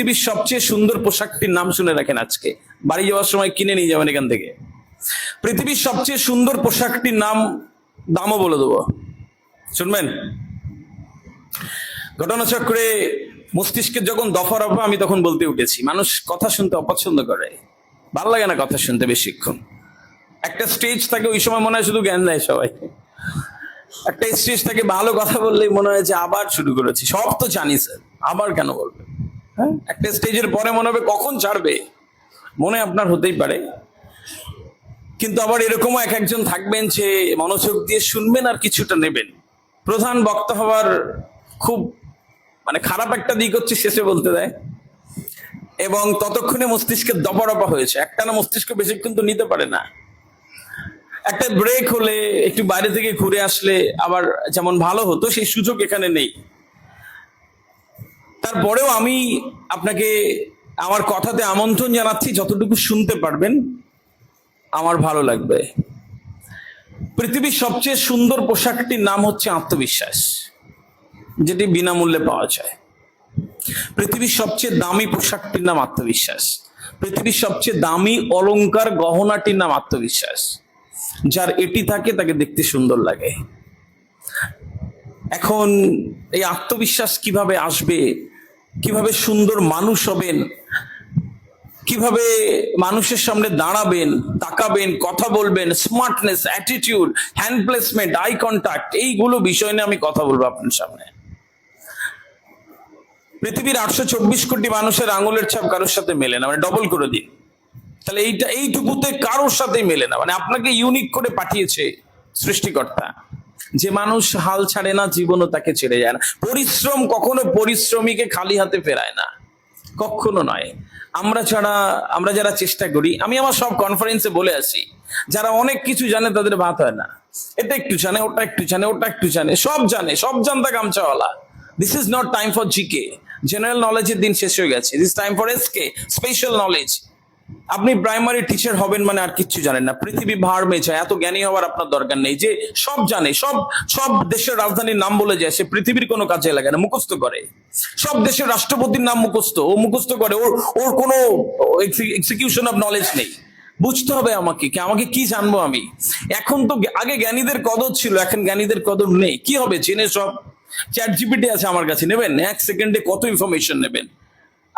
পৃথিবীর সবচেয়ে সুন্দর পোশাকটির নাম শুনে রাখেন আজকে। বাড়ি যাওয়ার সময় কিনে নিয়ে যাবেন এখান থেকে। পৃথিবীর সবচেয়ে সুন্দর পোশাকটির নাম, দামও বলে দেবো। শুনবেন? ঘটনাচক্রে মস্তিষ্কের যখন দফা রফা আমি তখন বলতে উঠেছি, মানুষ কথা শুনতে অপছন্দ করে। ভালো লাগে না কথা শুনতে বেশিক্ষণ। একটা স্টেজ থাকে, ওই সময় মনে হয় শুধু জ্ঞান দেয় সবাই। একটা স্টেজ থেকে, ভালো কথা বললেই মনে হয় যে আবার শুরু করেছি। সব তো জানি, স্যার। আবার কেন বলবে হ্যাঁ? একটা স্টেজের পরে মনে হবে কখন ছাড়বে। মনে আপনার হতেই পারে। কিন্তু আবার এরকমও এক একজন থাকবেন যে মনোযোগ দিয়ে শুনবেন আর কিছুটা নেবেন। প্রধান বক্তা হওয়ার খুব মানে খারাপ একটা দিক হচ্ছে শেষে বলতে দেয়। এবং ততক্ষণে মস্তিষ্কের দপরপা হয়েছে। একটা না মস্তিষ্ক বেশিক্ষণ তো নিতে পারে না। একটা ব্রেক হলে, একটু বাইরে থেকে ঘুরে আসলে আবার যেমন ভালো হতো, সেই সুযোগ এখানে নেই। তারপরেও আমি আপনাকে আমার কথাতে আমন্ত্রণ জানাচ্ছি, যতটুকু শুনতে পারবেন, আমার ভালো লাগবে। পৃথিবীর সবচেয়ে সুন্দর পোশাকটির নাম হচ্ছে আত্মবিশ্বাস, যেটি বিনামূল্যে পাওয়া যায়। পৃথিবীর সবচেয়ে দামি পোশাকটির নাম আত্মবিশ্বাস। পৃথিবীর সবচেয়ে দামি অলঙ্কার গহনাটির নাম আত্মবিশ্বাস, যার এটি থাকে তাকে দেখতে সুন্দর লাগে। এখন এই আত্মবিশ্বাস কীভাবে আসবে কীভাবে সুন্দর মানুষ হবেন? কীভাবে মানুষের সামনে দাঁড়াবেন, তাকাবেন, কথা বলবেন smartness attitude hand placement eye contact এইগুলো বিষয় নিয়ে আমি কথা বলব আপনার সামনে। পৃথিবীর আটশো চব্বিশ কোটি মানুষের আঙুলের ছাপ কারোর সাথে মেলে না মানে ডবল করে দিন। তাহলে এইটা, এইটুকুতে কারোর সাথেই মেলে না মানে আপনাকে ইউনিক করে পাঠিয়েছে সৃষ্টিকর্তা। যে মানুষ হাল ছাড়ে না, জীবনও তাকে ছেড়ে যায় না। পরিশ্রম কখনো পরিশ্রমীকে খালি হাতে ফেরায় না। কখনো নয়। আমরা ছাড়া, আমরা যারা চেষ্টা করি, আমি আমার সব কনফারেন্সে বলে আসি, যারা অনেক কিছু জানে তাদের ভাত হয় না। এটা একটু জানে, ওটা একটু জানে, ওটা একটু জানে, সব জানে, সব জানতা গামছাওয়ালা। This is not time for GK general নলেজের দিন শেষ হয়ে গেছে। This time for SK special knowledge আপনি প্রাইমারি টিচার হবেন মানে আর কিচ্ছু জানেন না। পৃথিবী ভার মেয়েছে এত জ্ঞানী হওয়ার আপনার দরকার নেই। যে সব জানে, সব সব দেশের রাজধানীর নাম বলে যায়, সে পৃথিবীর কোনো কাজে লাগে না, মুখস্থ করে। সব দেশের রাষ্ট্রপতির নাম মুখস্থ, ও মুখস্থ করে, ওর ওর কোনো এক্সিকিউশন অফ নলেজ নেই। বুঝতে হবে আমাকে, কি আমাকে কি জানব আমি? এখন তো আগে জ্ঞানীদের কদর ছিল, এখন জ্ঞানীদের কদর নেই। কি হবে চেনে সব। চ্যাট জিপিটি আছে আমার কাছে, নেবেন? এক সেকেন্ডে কত ইনফরমেশন নেবেন?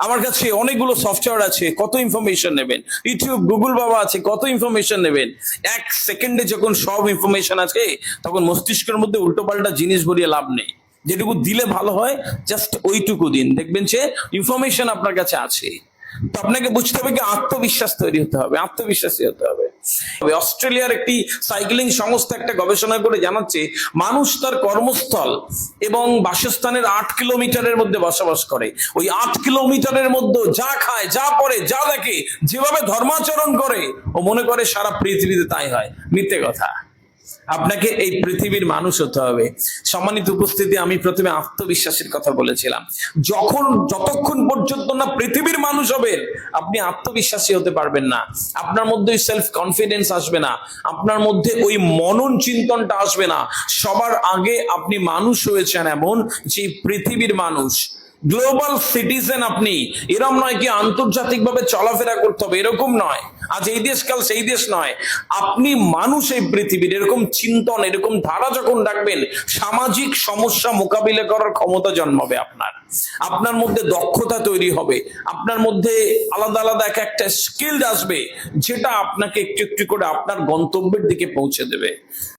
আমার কাছে অনেকগুলো সফটওয়্যার আছে, কত ইনফরমেশন নেবেন? ইউটিউব গুগল বাবা আছে, কত ইনফরমেশন নেবেন? এক সেকেন্ডে যখন সব ইনফরমেশন আছে, তখন মস্তিষ্কের মধ্যে উল্টোপাল্টা জিনিস ভরিয়ে লাভ নেই। যেটুকু দিলে ভালো হয় জাস্ট ওইটুকু দিন। দেখবেন যে ইনফরমেশন আপনার কাছে আছে। তো আপনাকে বুঝতে হবে কি আত্মবিশ্বাস তৈরি হতে হবে, আত্মবিশ্বাসী হতে হবে। অস্ট্রেলিয়ার একটি সাইক্লিং সংস্থা একটা গবেষণা করে জানাচ্ছে, মানুষ তার কর্মস্থল এবং বাসস্থানের আট কিলোমিটারের মধ্যে বসবাস করে। ওই আট কিলোমিটারের মধ্যে যা খায়, যা পরে, যা দেখে, যেভাবে ধর্মাচরণ করে, ও মনে করে সারা পৃথিবীতে তাই হয়। মিথ্যে কথা। আপনাকে এই পৃথিবীর মানুষ হতে হবে। সম্মানিত উপস্থিতি, আমি প্রথমে আত্মবিশ্বাসের কথা বলেছিলাম। যখন, যতক্ষণ পর্যন্ত না পৃথিবীর মানুষ হবেন, আপনি আত্মবিশ্বাসী হতে পারবেন না। আপনার মধ্যে সেলফ কনফিডেন্স আসবে না। আপনার মধ্যে ওই মনন চিন্তনটা আসবে না। সবার আগে আপনি মানুষ হয়েছেন এমন যে পৃথিবীর মানুষ। গ্লোবাল সিটিজেন আপনি। এরম নয় কি আন্তর্জাতিকভাবে চলাফেরা করতে হবে, এরকম নয়। আজ এই দেশ কাল সেই দেশ নয়, আপনি মানুষ এই পৃথিবীর, এরকম চিন্তন, এরকম ধারা যখন রাখবেন, সামাজিক সমস্যা মোকাবিলা করার ক্ষমতা জন্মাবে আপনার। আপনার মধ্যে দক্ষতা তৈরি হবে, আপনার মধ্যে আলাদা আলাদা এক একটা স্কিল আসবে, যেটা আপনাকে একটু একটু করে আপনার গন্তব্যের দিকে পৌঁছে দেবে।